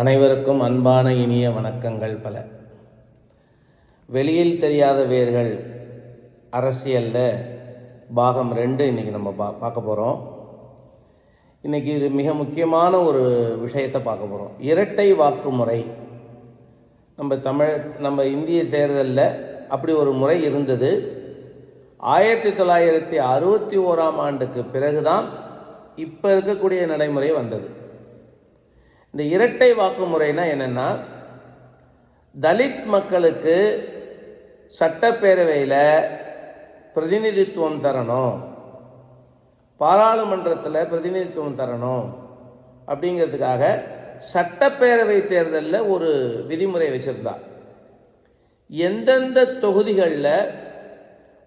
அனைவருக்கும் அன்பான இனிய வணக்கங்கள் பல. வெளியில் தெரியாத வேர்கள் அரசியலில் பாகம் ரெண்டு இன்றைக்கி நம்ம பா பார்க்க போகிறோம் இன்றைக்கி இது மிக முக்கியமான ஒரு விஷயத்தை பார்க்க போகிறோம் இரட்டை வாக்குமுறை. நம்ம தமிழ் நம்ம இந்திய தேர்தலில் அப்படி ஒரு முறை இருந்தது. ஆயிரத்தி தொள்ளாயிரத்தி அறுபத்தி ஓராம் ஆண்டுக்கு பிறகுதான் இப்போ இருக்கக்கூடிய நடைமுறை வந்தது. இந்த இரட்டை வாக்கு முறைனா என்னென்னா தலித் மக்களுக்கு சட்டப்பேரவையில் பிரதிநிதித்துவம் தரணும். பாராளுமன்றத்தில் பிரதிநிதித்துவம் தரணும். அப்படிங்கிறதுக்காக சட்டப்பேரவை தேர்தலில் ஒரு விதிமுறை வச்சுருந்தா. எந்தெந்த தொகுதிகளில்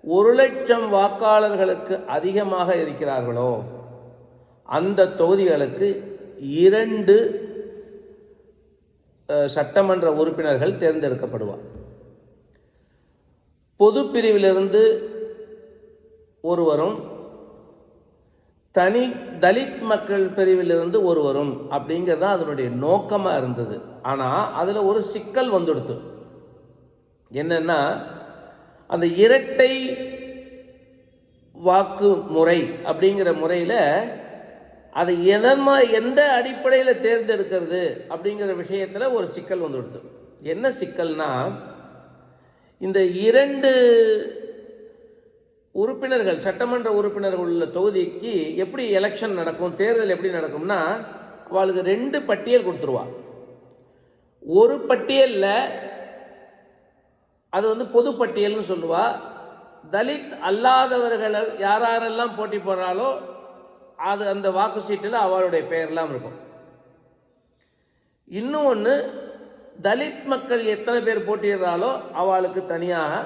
ஒரு லட்சம் வாக்காளர்களுக்கு அதிகமாக இருக்கிறார்களோ அந்த தொகுதிகளுக்கு இரண்டு சட்டமன்ற உறுப்பினர்கள் தேர்ந்தெடுக்கப்படுவார். பொது பிரிவிலிருந்து ஒருவரும் தனி தலித் மக்கள் பிரிவிலிருந்து ஒருவரும் அப்படிங்கிறது தான் அதனுடைய நோக்கமாக இருந்தது. ஆனால் அதில் ஒரு சிக்கல் வந்துடுத்து. என்னென்னா அந்த இரட்டை வாக்கு முறை அப்படிங்கிற முறையில் அதை எதன்மா எந்த அடிப்படையில் தேர்ந்தெடுக்கிறது அப்படிங்கிற விஷயத்தில் ஒரு சிக்கல் வந்துடுது என்ன சிக்கல்னா இந்த இரண்டு உறுப்பினர்கள் சட்டமன்ற உறுப்பினர்கள் உள்ள தொகுதிக்கு எப்படி எலெக்ஷன் நடக்கும் தேர்தல் எப்படி நடக்கும்னா அவளுக்கு ரெண்டு பட்டியல் கொடுத்துருவா. ஒரு பட்டியலில் அது வந்து பொது பட்டியல்னு சொல்லுவா. தலித் அல்லாதவர்கள் யார் யாரெல்லாம் போட்டி போடுறாலோ அது அந்த வாக்கு சீட்டில் அவளுடைய பெயர்லாம் இருக்கும். இன்னும் ஒன்று தலித் மக்கள் எத்தனை பேர் போட்டிடுறாலோ அவளுக்கு தனியாக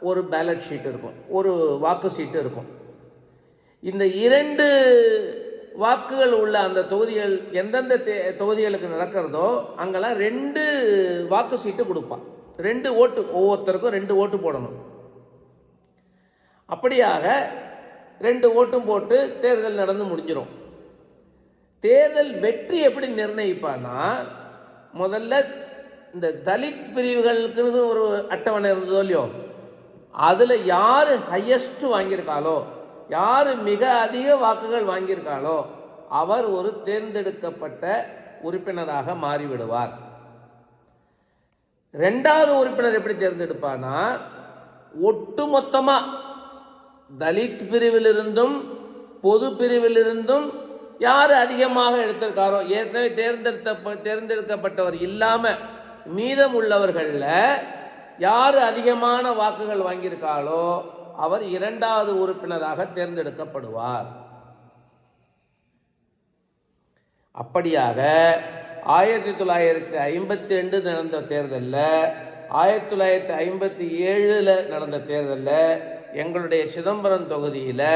ஒரு பேலட் ஷீட் இருக்கும் ஒரு வாக்கு சீட்டு இருக்கும். இந்த இரண்டு வாக்குகள் உள்ள அந்த தொகுதிகள் எந்தெந்த தே- தொகுதிகளுக்கு நடக்கிறதோ அங்கெல்லாம் ரெண்டு வாக்கு சீட்டு கொடுப்பான் ரெண்டு ஓட்டு ஒவ்வொருத்தருக்கும் ரெண்டு ஓட்டு போடணும். அப்படியாக ரெண்டு ஓட்டும் போட்டு தேர்தல் நடந்து முடிஞ்சிடும் தேர்தல் வெற்றி எப்படி நிர்ணயிப்பான்னா முதல்ல இந்த தலித் பிரிவுகளுக்குன்னு ஒரு அட்டவணை இருந்ததோ இல்லையோ அதில் யார் ஹையஸ்ட்டு வாங்கியிருக்காளோ யார் மிக அதிக வாக்குகள் வாங்கியிருக்காளோ அவர் ஒரு தேர்ந்தெடுக்கப்பட்ட உறுப்பினராக மாறிவிடுவார். ரெண்டாவது உறுப்பினர் எப்படி தேர்ந்தெடுப்பானா ஒட்டு மொத்தமாக தலித் பிரிவிலிருந்தும் பொது பிரிவிலிருந்தும் யார் அதிகமாக எடுத்திருக்காரோ ஏற்கனவே தேர்ந்தெடுத்த தேர்ந்தெடுக்கப்பட்டவர் இல்லாமல் மீதம் உள்ளவர்களில் யார் அதிகமான வாக்குகள் வாங்கியிருக்காளோ அவர் இரண்டாவது உறுப்பினராக தேர்ந்தெடுக்கப்படுவார். அப்படியாக ஆயிரத்தி தொள்ளாயிரத்தி ஐம்பத்தி ரெண்டு நடந்த தேர்தலில் ஆயிரத்தி தொள்ளாயிரத்தி ஐம்பத்தி ஏழில் நடந்த தேர்தலில் எங்களுடைய சிதம்பரம் தொகுதியில்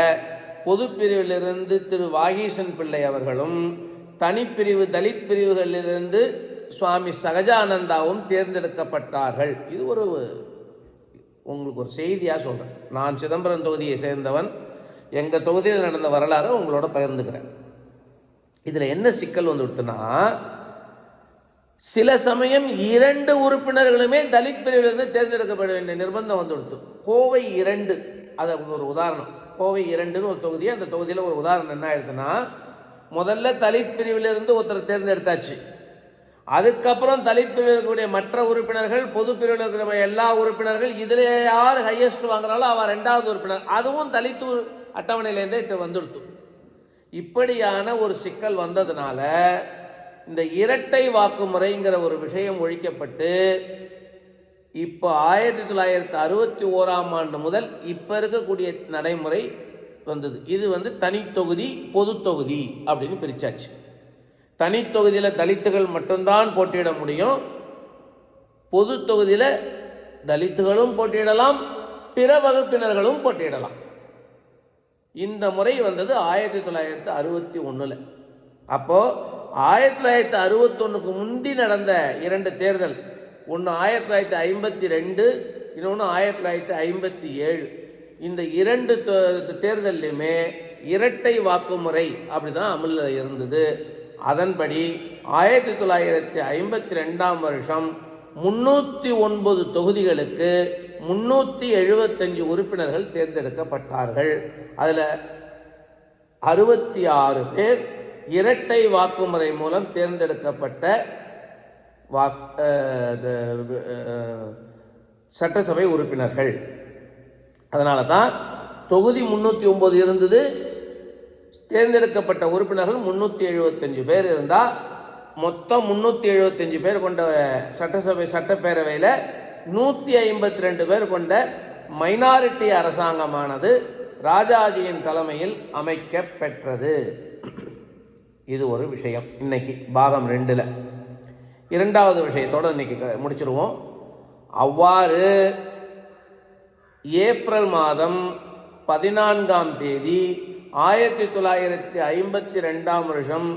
பொது பிரிவிலிருந்து திரு வாகீசன் பிள்ளை அவர்களும் தனிப்பிரிவு தலித் பிரிவுகளிலிருந்து சுவாமி சகஜானந்தாவும் தேர்ந்தெடுக்கப்பட்டார்கள். இது ஒரு உங்களுக்கு ஒரு செய்தியாக சொல்கிறேன் நான் சிதம்பரம் தொகுதியை சேர்ந்தவன். எங்கள் தொகுதியில் நடந்த வரலாறை உங்களோட பகிர்ந்துக்கிறேன். இதில் என்ன சிக்கல் வந்துடுத்துன்னா சில சமயம் இரண்டு உறுப்பினர்களுமே தலித் பிரிவிலிருந்து தேர்ந்தெடுக்கப்பட வேண்டிய நிர்பந்தம் வந்துடுத்து கோவை இரண்டு. அது ஒரு உதாரணம். கோவை இரண்டுன்னு ஒரு தொகுதி அந்த தொகுதியில் ஒரு உதாரணம் என்ன ஆயிடுதுன்னா முதல்ல தலித் பிரிவிலிருந்து ஒருத்தர் தேர்ந்தெடுத்தாச்சு. அதுக்கப்புறம் தலித் பிரிவில் இருக்கக்கூடிய மற்ற உறுப்பினர்கள் பொது பிரிவில் இருக்கிற எல்லா உறுப்பினர்கள் இதில் யார் ஹையஸ்ட் வாங்குறாலோ அவன் ரெண்டாவது உறுப்பினர். அதுவும் தலித்து அட்டவணையிலேருந்தே இது வந்துடுத்து. இப்படியான ஒரு சிக்கல் வந்ததுனால இந்த இரட்டை வாக்குமுறைங்கிற ஒரு விஷயம் ஒழிக்கப்பட்டு இப்போ ஆயிரத்தி தொள்ளாயிரத்தி அறுபத்தி ஓராம் ஆண்டு முதல் இப்போ இருக்கக்கூடிய நடைமுறை வந்தது. இது வந்து தனித்தொகுதி பொது தொகுதி அப்படின்னு பிரிச்சாச்சு. தனித்தொகுதியில் தலித்துகள் மட்டும்தான் போட்டியிட முடியும். பொது தொகுதியில் தலித்துகளும் போட்டியிடலாம் பிற வகுப்பினர்களும் போட்டியிடலாம். இந்த முறை வந்தது ஆயிரத்தி தொள்ளாயிரத்தி அறுபத்தி ஒன்றில் அப்போது ஆயிரத்தி தொள்ளாயிரத்தி அறுபத்தொன்னுக்கு முந்தி நடந்த இரண்டு தேர்தல் ஒன்று ஆயிரத்தி தொள்ளாயிரத்தி ஐம்பத்தி ரெண்டு இன்னொன்று ஆயிரத்தி தொள்ளாயிரத்தி ஐம்பத்தி ஏழு. இந்த இரண்டு தே- தேர்தல்லையுமே இரட்டை வாக்குமுறை அப்படி தான் அமலில் இருந்தது. அதன்படி ஆயிரத்தி தொள்ளாயிரத்தி ஐம்பத்தி ரெண்டாம் வருஷம் முன்னூற்றி ஒன்பது தொகுதிகளுக்கு முன்னூற்றி எழுபத்தஞ்சு உறுப்பினர்கள் தேர்ந்தெடுக்கப்பட்டார்கள். அதில் அறுபத்தி ஆறு பேர் இரட்டை வாக்குமுறை மூலம் தேர்ந்தெடுக்கப்பட்ட வா சட்டசபை உறுப்பினர்கள். அதனால தான் தொகுதி முந்நூற்றி ஒம்பது இருந்தது. தேர்ந்தெடுக்கப்பட்ட உறுப்பினர்கள் முந்நூற்றி எழுபத்தஞ்சு பேர் இருந்தால் மொத்தம் முந்நூற்றி எழுபத்தஞ்சு பேர் கொண்ட சட்டசபை சட்டப்பேரவையில் நூற்றி ஐம்பத்தி ரெண்டு பேர் கொண்ட மைனாரிட்டி அரசாங்கமானது ராஜாஜியின் தலைமையில் அமைக்கப்பெற்றது. இது ஒரு விஷயம். இன்னைக்கு பாகம் ரெண்டில். இரண்டாவது விஷயத்தோடு இன்னைக்கு முடிச்சிருவோம். அவ்வாறு ஏப்ரல் மாதம் பதினான்காம் தேதி ஆயிரத்தி தொள்ளாயிரத்தி ஐம்பத்தி ரெண்டாம் வருஷம்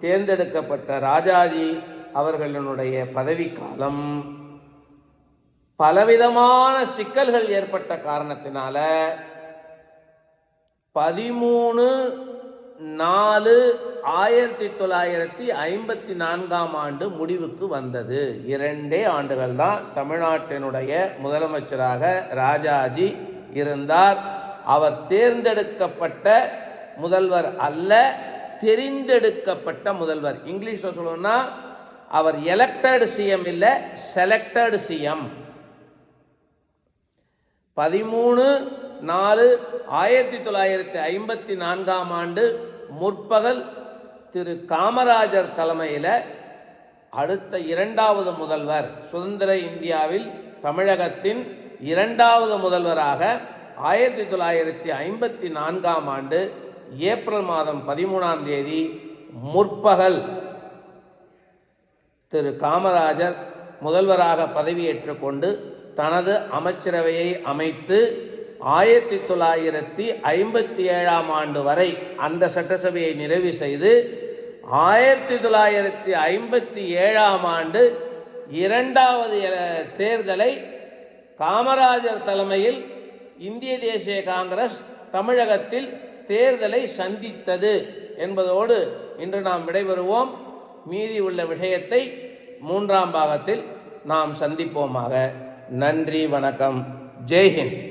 தேர்ந்தெடுக்கப்பட்ட ராஜாஜி அவர்களினுடைய பதவிக்காலம். பலவிதமான சிக்கல்கள் ஏற்பட்ட காரணத்தினால பதிமூணு நாலு ஆயிரத்தி தொள்ளாயிரத்தி ஐம்பத்தி நான்காம் ஆண்டு முடிவுக்கு வந்தது. இரண்டே ஆண்டுகள் தான் தமிழ்நாட்டினுடைய முதலமைச்சராக ராஜாஜி இருந்தார். அவர் தேர்ந்தெடுக்கப்பட்ட முதல்வர் அல்ல தெரிந்தெடுக்கப்பட்ட முதல்வர். இங்கிலீஷில் சொல்லணும்னா அவர் எலெக்டட் சிஎம் இல்லை செலக்டட் சிஎம் பதிமூணு நாலு ஆயிரத்தி தொள்ளாயிரத்தி ஐம்பத்தி நான்காம் ஆண்டு முற்பகல் திரு காமராஜர் தலைமையில் அடுத்த இரண்டாவது முதல்வர் சுதந்திர இந்தியாவில் தமிழகத்தின் இரண்டாவது முதல்வராக ஆயிரத்தி தொள்ளாயிரத்தி ஐம்பத்தி நான்காம் ஆண்டு ஏப்ரல் மாதம் பதிமூணாம் தேதி முற்பகல் திரு காமராஜர் முதல்வராக பதவியேற்றுக்கொண்டு தனது அமைச்சரவையை அமைத்து ஆயிரத்தி தொள்ளாயிரத்தி ஐம்பத்தி ஏழாம் ஆண்டு வரை அந்த சட்டசபையை நிறைவு செய்து ஆயிரத்தி தொள்ளாயிரத்தி ஐம்பத்தி ஏழாம் ஆண்டு இரண்டாவது தேர்தலை காமராஜர் தலைமையில் இந்திய தேசிய காங்கிரஸ் தமிழகத்தில் தேர்தலை சந்தித்தது என்பதோடு இன்று நாம் விடைபெறுவோம். மீதி உள்ள விஷயத்தை மூன்றாம் பாகத்தில் நாம் சந்திப்போமாக. நன்றி வணக்கம். ஜெய்ஹிந்த்